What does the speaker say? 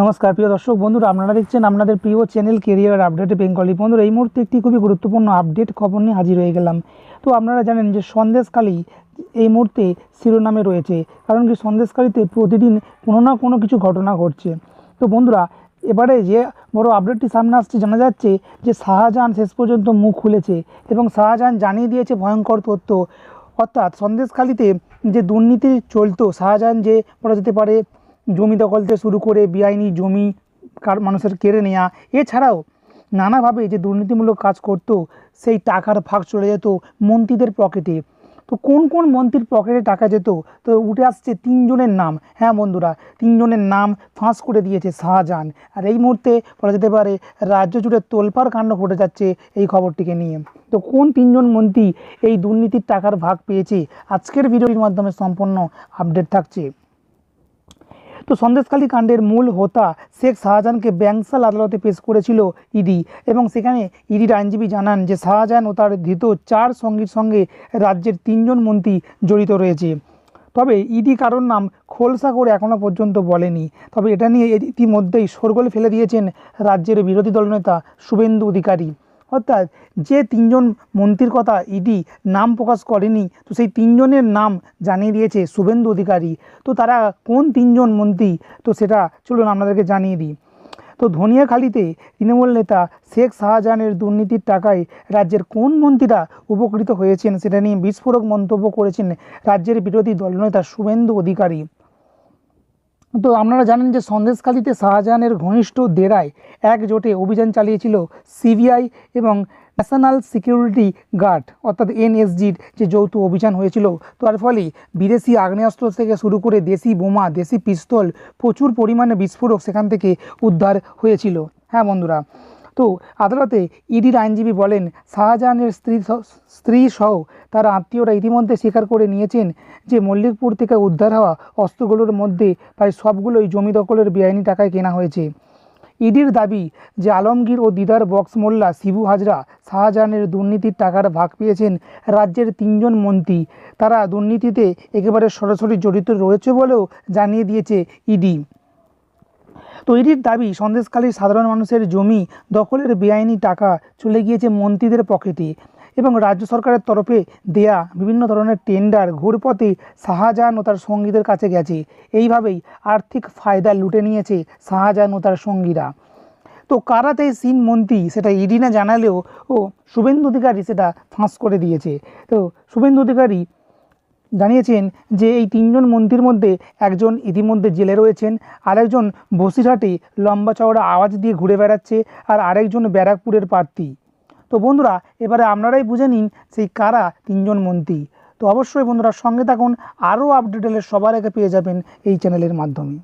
নমস্কার, প্রিয় দর্শক বন্ধুরা, আপনারা দেখছেন আপনাদের প্রিয় চ্যানেল কেরিয়ার আপডেট বেঙ্গলি বন্ধুরা, এই মুহূর্তে একটি খুবই গুরুত্বপূর্ণ আপডেট খবর নিয়ে হাজির হয়ে গেলাম। তো আপনারা জানেন যে সন্দেশখালী এই মুহূর্তে শিরোনামে রয়েছে, কারণ কি সন্দেশকালীতে প্রতিদিন কোনো না কোনো কিছু ঘটনা ঘটছে। তো বন্ধুরা, এবারে যে বড় আপডেটটি সামনে আসছে, জানা যাচ্ছে যে শাহজাহান শেষ পর্যন্ত মুখ খুলেছে এবং শাহজাহান জানিয়ে দিয়েছে ভয়ঙ্কর তথ্য। অর্থাৎ সন্দেশখালীতে যে দুর্নীতি চলতো, শাহজাহান যে বলা যেতে পারে জমি দখল থেকে শুরু করে বেআইনি জমি কার মানুষের কেড়ে নেওয়া এছাড়াও নানাভাবে যে দুর্নীতিমূলক কাজ করতো, সেই টাকার ভাগ চলে যেত মন্ত্রীদের পকেটে। তো কোন কোন মন্ত্রীর পকেটে টাকা যেত? তো উঠে আসছে তিনজনের নাম। হ্যাঁ বন্ধুরা, তিনজনের নাম ফাঁস করে দিয়েছে শাহজাহান। আর এই মুহূর্তে বলা যেতে পারে, রাজ্য জুড়ে তোলপাড় কাণ্ড ঘটে যাচ্ছে এই খবরটিকে নিয়ে। তো কোন তিনজন মন্ত্রী এই দুর্নীতির টাকার ভাগ পেয়েছে? আজকের ভিডিওটির মাধ্যমে সম্পূর্ণ আপডেট থাকছে। তো সন্দেশখালী কাণ্ডের মূল হোতা শেখ শাহজাহানকে ব্যাংসাল আদালতে পেশ করেছিল ইডি এবং সেখানে ইডির আইনজীবী জানান যে শাহজাহান ও তার ধৃত চার সঙ্গীর সঙ্গে রাজ্যের তিনজন মন্ত্রী জড়িত রয়েছে। তবে ইডি কারোর নাম খোলসা করে এখনও পর্যন্ত বলেনি। তবে এটা নিয়ে ইতিমধ্যেই শোরগোল ফেলে দিয়েছেন রাজ্যের বিরোধী দলনেতা শুভেন্দু অধিকারী। অর্থাৎ যে তিনজন মন্ত্রীর কথা ইডি নাম প্রকাশ করেনি, তো সেই তিনজনের নাম জানিয়ে দিয়েছে শুভেন্দু অধিকারী। তো তারা কোন তিনজন মন্ত্রী? তো সেটা চলুন আপনাদেরকে জানিয়ে দিই। তো ধনিয়াখালীতে তৃণমূল নেতা শেখ শাহজাহানের দুর্নীতির টাকায় রাজ্যের কোন মন্ত্রীরা উপকৃত হয়েছেন, সেটা নিয়ে বিস্ফোরক মন্তব্য করেছেন রাজ্যের বিরোধী দলনেতা শুভেন্দু অধিকারী। তো আপনারা জানেন যে সন্দেশখালীতে শাহজাহানের ঘনিষ্ঠ দেরায় একজোটে অভিযান চালিয়েছিল সিবিআই এবং ন্যাশনাল সিকিউরিটি গার্ড, অর্থাৎ এনএসজির যে যৌথ অভিযান হয়েছিল। তার ফলে বিদেশি আগ্নেয়াস্ত্র থেকে শুরু করে দেশি বোমা, দেশি পিস্তল প্রচুর পরিমাণে বিস্ফোরক সেখান থেকে উদ্ধার হয়েছিল। হ্যাঁ বন্ধুরা তো আদালতে ইডির আইনজীবী বলেন, শাহজাহানের স্ত্রী স্ত্রী সহ তার আত্মীয়রা ইতিমধ্যে স্বীকার করে নিয়েছেন যে মল্লিকপুর থেকে উদ্ধার হওয়া অস্ত্রগুলোর মধ্যে প্রায় সবগুলোই জমি দখলের বেআইনি টাকায় কেনা হয়েছে। ইডির দাবি যে আলমগীর ও দিদার বক্স মোল্লা শিবু হাজরা শাহজাহানের দুর্নীতির টাকার ভাগ পেয়েছেন রাজ্যের তিনজন মন্ত্রী। তারা দুর্নীতিতে একেবারে সরাসরি জড়িত রয়েছে বলেও জানিয়ে দিয়েছে ইডি। তো ইডির দাবি সন্দেশখালীর সাধারণ মানুষের জমি দখলের বেআইনি টাকা চলে গিয়েছে মন্ত্রীদের পকেটে এবং রাজ্য সরকারের তরফে দেয়া বিভিন্ন ধরনের টেন্ডার, ঘুরপথে শাহজাহান ও তার সঙ্গীদের কাছে গেছে। এইভাবেই আর্থিক ফায়দা লুটে নিয়েছে শাহজাহান ও তার সঙ্গীরা। তো কারাতে সিন মন্ত্রী সেটা ইডি না জানালেও ও শুভেন্দু অধিকারী সেটা ফাঁস করে দিয়েছে। তো শুভেন্দু অধিকারী জানিয়েছেন যে এই তিনজন মন্ত্রীর মধ্যে একজন ইতিমধ্যে জেলে রয়েছেন, আরেকজন বসিরহাটে লম্বা চওড়া আওয়াজ দিয়ে ঘুরে বেড়াচ্ছে আর আরেকজন ব্যারাকপুরের প্রার্থী। তো বন্ধুরা, এবারে আপনারাই বুঝে নিন সেই কারা তিনজন মন্ত্রী। তো অবশ্যই বন্ধুরা সঙ্গে থাকুন, আরও আপডেট এলে সবার আগে পেয়ে যাবেন এই চ্যানেলের মাধ্যমে।